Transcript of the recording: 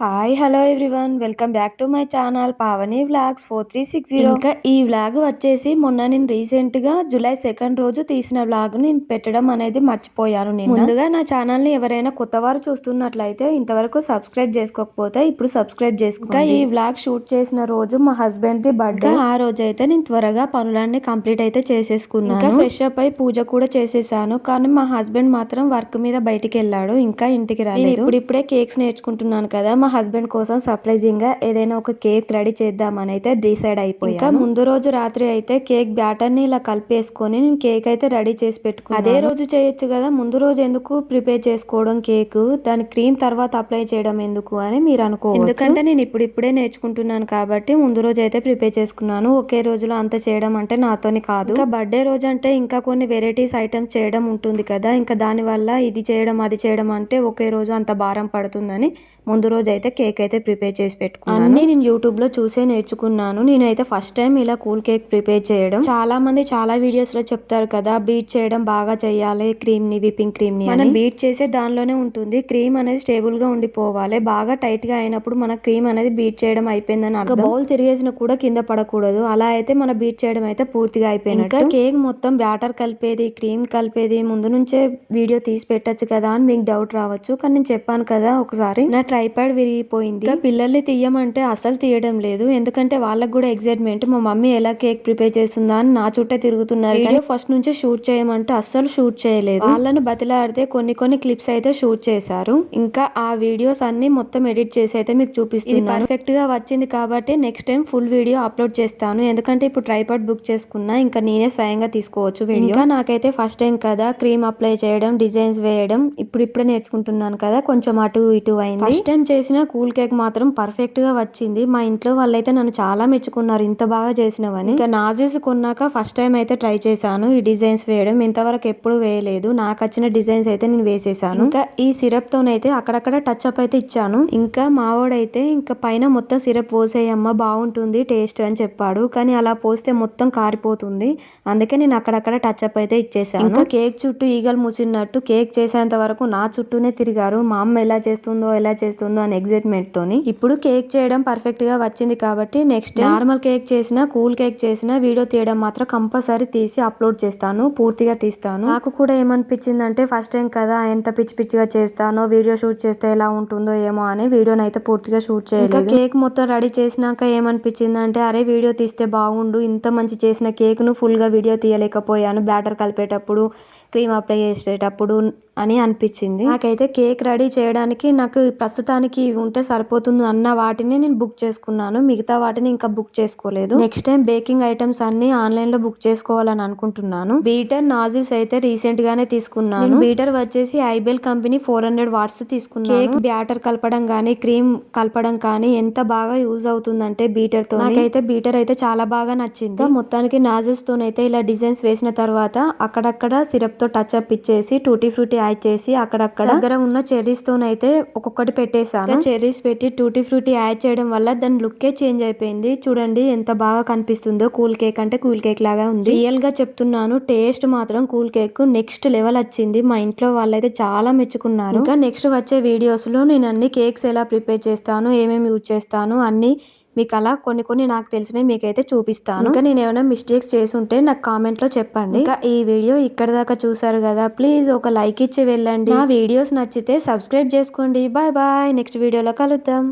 Hi hello everyone welcome back to my channel Pavani vlogs four three six zero ఇంకా ఈ vlog వచ్చేసి మొన్న నేను రీసెంట్గా జూలై సెకండ్ రోజు తీసిన వ్లాగ్ నేను పెట్టడం అనేది మర్చిపోయాను నేను ముందుగా నా ఛానల్ని ఎవరైనా కొత్త వారు చూస్తున్నట్లయితే ఇంతవరకు సబ్స్క్రైబ్ చేసుకోకపోతే ఇప్పుడు సబ్స్క్రైబ్ చేసుకో ఈ వ్లాగ్ షూట్ చేసిన రోజు మా హస్బెండ్ ది బర్త్డే ఆ రోజు అయితే నేను త్వరగా పనులన్నీ కంప్లీట్ అయితే చేసేసుకున్నాను. ఇంకా ఫ్రెష్ అప్ అయి పూజ కూడా చేసేసాను. కానీ మా హస్బెండ్ మాత్రం వర్క్ మీద బయటికి వెళ్ళాడు. ఇంకా ఇంటికి రాలేదు. ఇప్పుడు ఇప్పుడే కేక్స్ నేర్చుకుంటున్నాను కదా మా హస్బెండ్ కోసం సర్ప్రైజింగ్గా ఏదైనా ఒక కేక్ రెడీ చేద్దామని అయితే డిసైడ్ అయిపోయి ఇంకా ముందు రోజు రాత్రి అయితే కేక్ బ్యాటర్ని ఇలా కలిపేసుకొని నేను కేక్ అయితే రెడీ చేసి పెట్టుకున్నాను. అదే రోజు చేయొచ్చు కదా ముందు రోజు ఎందుకు ప్రిపేర్ చేసుకోవడం కేక్? దాని క్రీమ్ తర్వాత అప్లై చేయడం ఎందుకు అని మీరు అనుకో ఎందుకంటే నేను ఇప్పుడు ఇప్పుడే నేర్చుకుంటున్నాను కాబట్టి ముందు రోజు అయితే ప్రిపేర్ చేసుకున్నాను. ఒకే రోజులో అంత చేయడం అంటే నాతోని కాదు. ఇంకా బర్త్డే రోజు అంటే ఇంకా కొన్ని వెరైటీస్ ఐటమ్స్ చేయడం ఉంటుంది కదా ఇంకా దాని వల్ల ఇది చేయడం అది చేయడం అంటే ఒకే రోజు అంత భారం పడుతుందని ముందు రోజు అయితే కేక్ అయితే ప్రిపేర్ చేసి పెట్టుకున్నాను. అన్ని నేను యూట్యూబ్లో చూసే నేర్చుకున్నాను. నేనైతే ఫస్ట్ టైం ఇలా కూల్ కేక్ ప్రిపేర్ చేయడం. చాలా మంది చాలా వీడియోస్లో చెప్తారు కదా బీట్ చేయడం బాగా చేయాలి క్రీమ్ని విపింగ్ క్రీమ్ని మనం బీట్ చేసే దానిలోనే ఉంటుంది. క్రీమ్ అనేది స్టేబుల్గా ఉండిపోవాలి. బాగా టైట్గా అయినప్పుడు మన క్రీమ్ అనేది బీట్ చేయడం అయిపోయిందని అర్థం. బౌల్ తిరిగేసిన కూడా కింద పడకూడదు. అలా అయితే మన బీట్ చేయడం అయితే పూర్తిగా అయిపోయినట్టు. కేక్ మొత్తం బ్యాటర్ కలిపేది క్రీమ్ కలిపేది ముందు నుంచే వీడియో తీసి పెట్టచ్చు కదా అని మీకు డౌట్ రావచ్చు. కానీ నేను చెప్పాను కదా ఒకసారి నా ట్రైపాడ్ విరిగిపోయింది. ఇంకా పిల్లల్ని తీయమంటే అసలు తీయడం లేదు. ఎందుకంటే వాళ్ళకి కూడా ఎగ్జైట్మెంట్ మా మమ్మీ ఎలా కేక్ ప్రిపేర్ చేస్తుందా అని నా చుట్టే తిరుగుతున్నారు. కానీ ఫస్ట్ నుంచి షూట్ చేయమంటే అస్సలు షూట్ చేయలేదు. వాళ్ళను బతిలాడితే కొన్ని కొన్ని క్లిప్స్ అయితే షూట్ చేశారు. ఇంకా ఆ వీడియోస్ అన్ని మొత్తం ఎడిట్ చేసి అయితే మీకు చూపిస్తున్నాను. పర్ఫెక్ట్గా వచ్చింది కాబట్టి next time full video upload చేస్తాను. ఎందుకంటే ఇప్పుడు ట్రైపాడ్ బుక్ చేసుకున్నా ఇంకా నేనే స్వయంగా తీసుకోవచ్చు వీడియో ఇంకా నాకైతే ఫస్ట్ టైం కదా క్రీమ్ అప్లై చేయడం డిజైన్స్ వేయడం. ఇప్పుడు ఇప్పుడే నేర్చుకుంటున్నాను కదా. కొంచెం అటు ఇటు అయింది. ఫస్ట్ టైం చేసిన కూల్ కేక్ మాత్రం పర్ఫెక్ట్గా వచ్చింది. మా ఇంట్లో వాళ్ళైతే నన్ను చాలా మెచ్చుకున్నారు. ఇంత బాగా చేసినవని. ఇంకా నాజెస్ కొన్నాక ఫస్ట్ టైం అయితే ట్రై చేశాను. ఈ డిజైన్స్ వేయడం ఇంతవరకు ఎప్పుడు వేయలేదు. నాకు వచ్చిన డిజైన్స్ అయితే నేను వేసేసాను. ఇంకా ఈ సిరప్ తోనైతే అక్కడక్కడ టచ్ అప్ అయితే ఇచ్చాను. ఇంకా మావోడైతే ఇంకా పైన మొత్తం సిరప్ పోసేయమ్మ బాగుంటుంది టేస్ట్ అని చెప్పాడు. కానీ అలా పోస్తే మొత్తం కారిపోతుంది. అందుకే నేను అక్కడక్కడ టచ్ అప్ అయితే ఇచ్చేసాను. ఇంకా కేక్ చుట్టూ ఈగలు మూసినట్టు కేక్ చేసేంత వరకు నా చుట్టూనే తిరిగారు. మా అమ్మ ఎలా చేస్తుందో ఎలా చేస్తుందో అని ఎగ్జైట్మెంట్తో ఇప్పుడు కేక్ చేయడం పర్ఫెక్ట్గా వచ్చింది కాబట్టి నెక్స్ట్ నార్మల్ కేక్ చేసిన కూల్ కేక్ చేసిన వీడియో తీయడం మాత్రం కంపల్సరీ తీసి అప్లోడ్ చేస్తాను పూర్తిగా తీస్తాను. నాకు కూడా ఏమనిపించింది అంటే ఫస్ట్ టైం కదా ఎంత పిచ్చి పిచ్చిగా చేస్తానో వీడియో షూట్ చేస్తే ఎలా ఉంటుందో ఏమో అని వీడియోని అయితే పూర్తిగా షూట్ చేయలేదు. కేక్ మొత్తం రెడీ చేసినాక ఏమనిపించింది అంటే అరే వీడియో తీస్తే బాగుండు ఇంత మంచి చేసిన కేక్ను ఫుల్గా వీడియో తీయలేకపోయాను బ్యాటర్ కలిపేటప్పుడు క్రీమ్ అప్లై చేసేటప్పుడు అని అనిపించింది. నాకైతే కేక్ రెడీ చేయడానికి నాకు ప్రస్తుతానికి ఇవి ఉంటే సరిపోతుంది అన్న వాటిని నేను బుక్ చేసుకున్నాను. మిగతా వాటిని ఇంకా బుక్ చేసుకోలేదు. నెక్స్ట్ టైం బేకింగ్ ఐటమ్స్ అన్ని ఆన్లైన్లో బుక్ చేసుకోవాలని అనుకుంటున్నాను. బీటర్ నాజిల్స్ అయితే రీసెంట్ గానే తీసుకున్నాను. బీటర్ వచ్చేసి iBell company four hundred watts తీసుకున్నాను. కేక్ బ్యాటర్ కలపడం కానీ క్రీమ్ కలపడం కానీ ఎంత బాగా యూజ్ అవుతుందంటే బీటర్తో నాకైతే బీటర్ అయితే చాలా బాగా నచ్చింది. మొత్తానికి నాజిల్స్ తోనైతే ఇలా డిజైన్స్ వేసిన తర్వాత అక్కడక్కడ సిరప్తో టచ్ అప్ ఇచ్చేసి టూటీ ఫ్రూటీ యాడ్ చేసి అక్కడక్కడ దగ్గర ఉన్న చెర్రీస్ తోనైతే ఒక్కొక్కటి పెట్టేశాను. చెర్రీస్ పెట్టి టూటీ ఫ్రూటీ యాడ్ చేయడం వల్ల దాని లుక్కే చేంజ్ అయిపోయింది. చూడండి ఎంత బాగా కనిపిస్తుందో. కూల్ కేక్ అంటే కూల్ కేక్ లాగా ఉంది. రియల్గా చెప్తున్నాను టేస్ట్ మాత్రం కూల్ కేక్. నెక్స్ట్ లెవెల్ వచ్చింది. మా ఇంట్లో వాళ్ళైతే చాలా మెచ్చుకున్నారు. ఇంకా నెక్స్ట్ వచ్చే వీడియోస్లో నేను అన్ని కేక్స్ ఎలా ప్రిపేర్ చేస్తాను ఏమేమి యూజ్ చేస్తాను అన్ని మీకు అలా కొన్ని కొన్ని నాకు తెలిసినవి మీకైతే చూపిస్తాను. ఇంకా నేను ఏమైనా మిస్టేక్స్ చేసి ఉంటే నాకు కామెంట్లో చెప్పండి. ఇంకా ఈ వీడియో ఇక్కడ దాకా చూసారు కదా ప్లీజ్ ఒక లైక్ ఇచ్చి వెళ్ళండి. నా వీడియోస్ నచ్చితే సబ్స్క్రైబ్ చేసుకోండి. బాయ్ బాయ్ నెక్స్ట్ వీడియోలో కలుద్దాం.